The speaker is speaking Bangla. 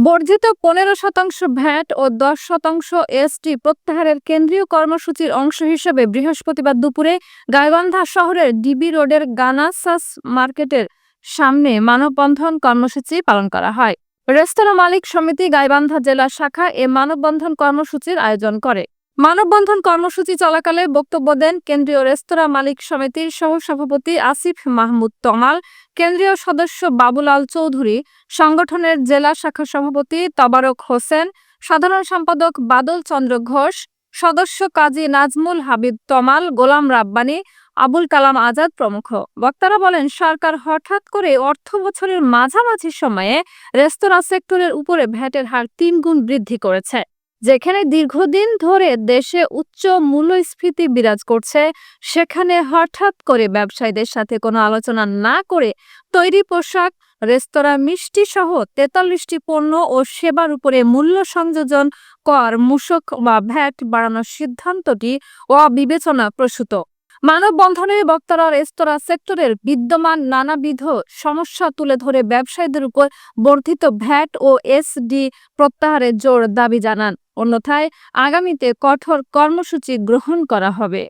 বর্ধিত পনেরো শতাংশ ভ্যাট ও দশ শতাংশ এসটি প্রত্যাহারের কেন্দ্রীয় কর্মসূচির অংশ হিসেবে বৃহস্পতিবার দুপুরে গাইবান্ধা শহরের ডিবি রোডের গানাসাস মার্কেটের সামনে মানববন্ধন কর্মসূচি পালন করা হয়। রেস্তোরাঁ মালিক সমিতি গাইবান্ধা জেলা শাখা এ মানববন্ধন কর্মসূচির আয়োজন করে। মানববন্ধন কর্মসূচি চলাকালে বক্তব্য দেন কেন্দ্রীয় রেস্তোরাঁ মালিক সমিতির সহসভাপতি আসিফ মাহমুদ তমাল, কেন্দ্রীয় সদস্য বাবুলাল চৌধুরী, সংগঠনের জেলা শাখা সভাপতি তবারক হোসেন, সাধারণ সম্পাদক বাদল চন্দ্র ঘোষ, সদস্য কাজী নাজমুল হাবিব তমাল, গোলাম রাব্বানী, আবুল কালাম আজাদ প্রমুখ। বক্তারা বলেন, সরকার হঠাৎ করে অর্থ বছরের মাঝামাঝি সময়ে রেস্তোরাঁ সেক্টরের উপরে ভ্যাটের হার তিন গুণ বৃদ্ধি করেছে। যেখানে দীর্ঘদিন ধরে দেশে উচ্চ মূল্যস্ফীতি বিরাজ করছে, সেখানে হঠাৎ করে ব্যবসায়ীদের সাথে কোনো আলোচনা না করে তৈরি পোশাক, রেস্তোরাঁ মিষ্টি সহ তেতাল্লিশটি পণ্য ও সেবার উপরে মূল্য সংযোজন কর, মূসক বা ভ্যাট বাড়ানোর সিদ্ধান্তটি অবিবেচনা প্রসূত মানববন্ধনে বক্তারা রেস্তোরাঁ সেক্টরের বিদ্যমান নানাবিধ সমস্যা তুলে ধরে ব্যবসায়ীদের উপর বর্ধিত ভ্যাট ও এসডি প্রত্যাহারের জোর দাবি জানান। অন্যথায় আগামীতে কঠোর কর্মসূচি গ্রহণ করা হবে।